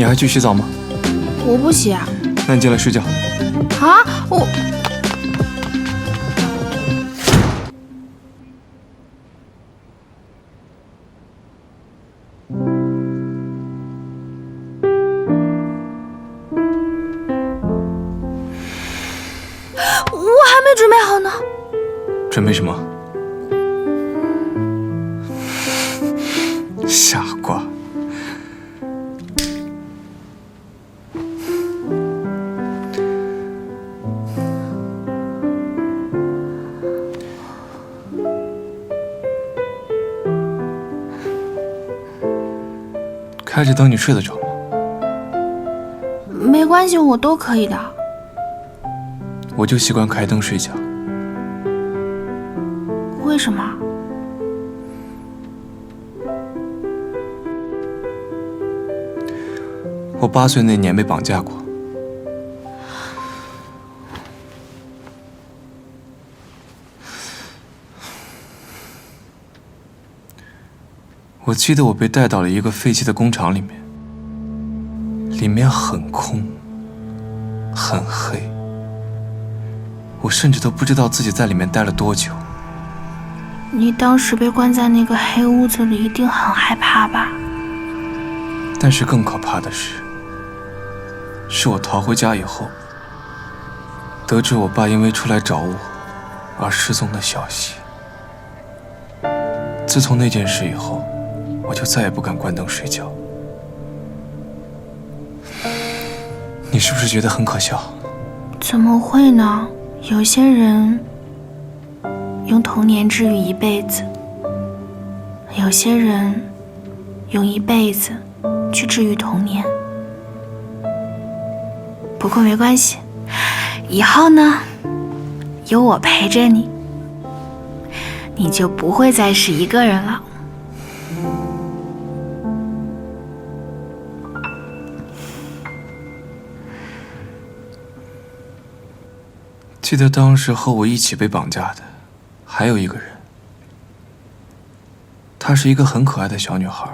你还去洗澡吗？我不洗啊。那你进来睡觉。啊，我。我还没准备好呢。准备什么？傻瓜。开着灯，你睡得着吗？没关系，我都可以的。我就习惯开灯睡觉。为什么？我八岁那年被绑架过。我记得我被带到了一个废弃的工厂里面，里面很空，很黑，我甚至都不知道自己在里面待了多久。你当时被关在那个黑屋子里，一定很害怕吧？但是更可怕的是，是我逃回家以后，得知我爸因为出来找我而失踪的消息。自从那件事以后。我就再也不敢关灯睡觉。你是不是觉得很可笑？怎么会呢？有些人用童年治愈一辈子，有些人用一辈子去治愈童年。不过没关系，以后呢，有我陪着你，你就不会再是一个人了。记得当时和我一起被绑架的，还有一个人。她是一个很可爱的小女孩，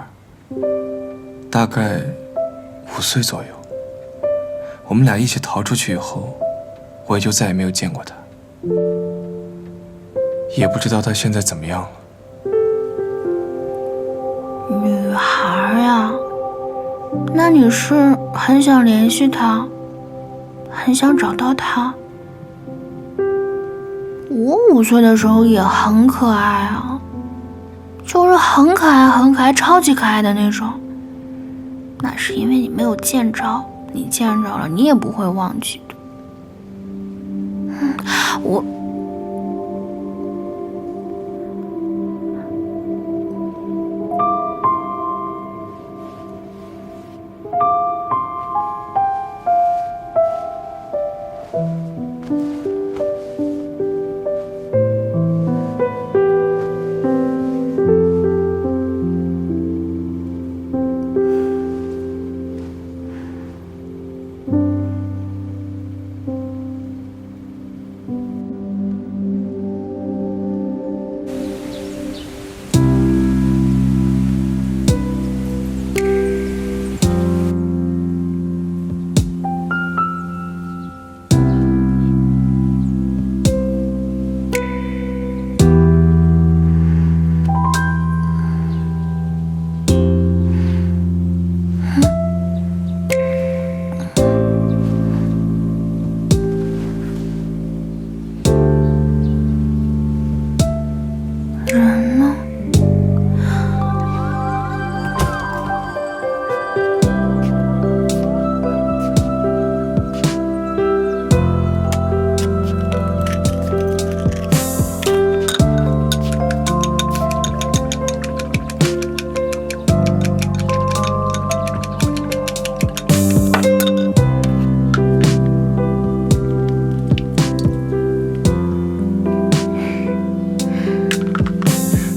大概五岁左右。我们俩一起逃出去以后，我也就再也没有见过她，也不知道她现在怎么样了。女孩呀，那你是很想联系她，很想找到她？我五岁的时候也很可爱啊，就是很可爱、很可爱、超级可爱的那种。那是因为你没有见着，你见着了，你也不会忘记的。我。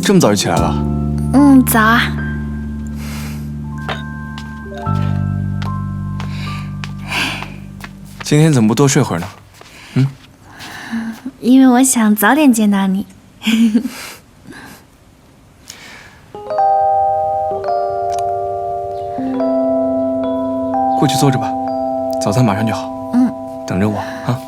这么早就起来了？嗯，早啊。今天怎么不多睡会儿呢？嗯，因为我想早点见到你。过去坐着吧，早餐马上就好。嗯，等着我啊。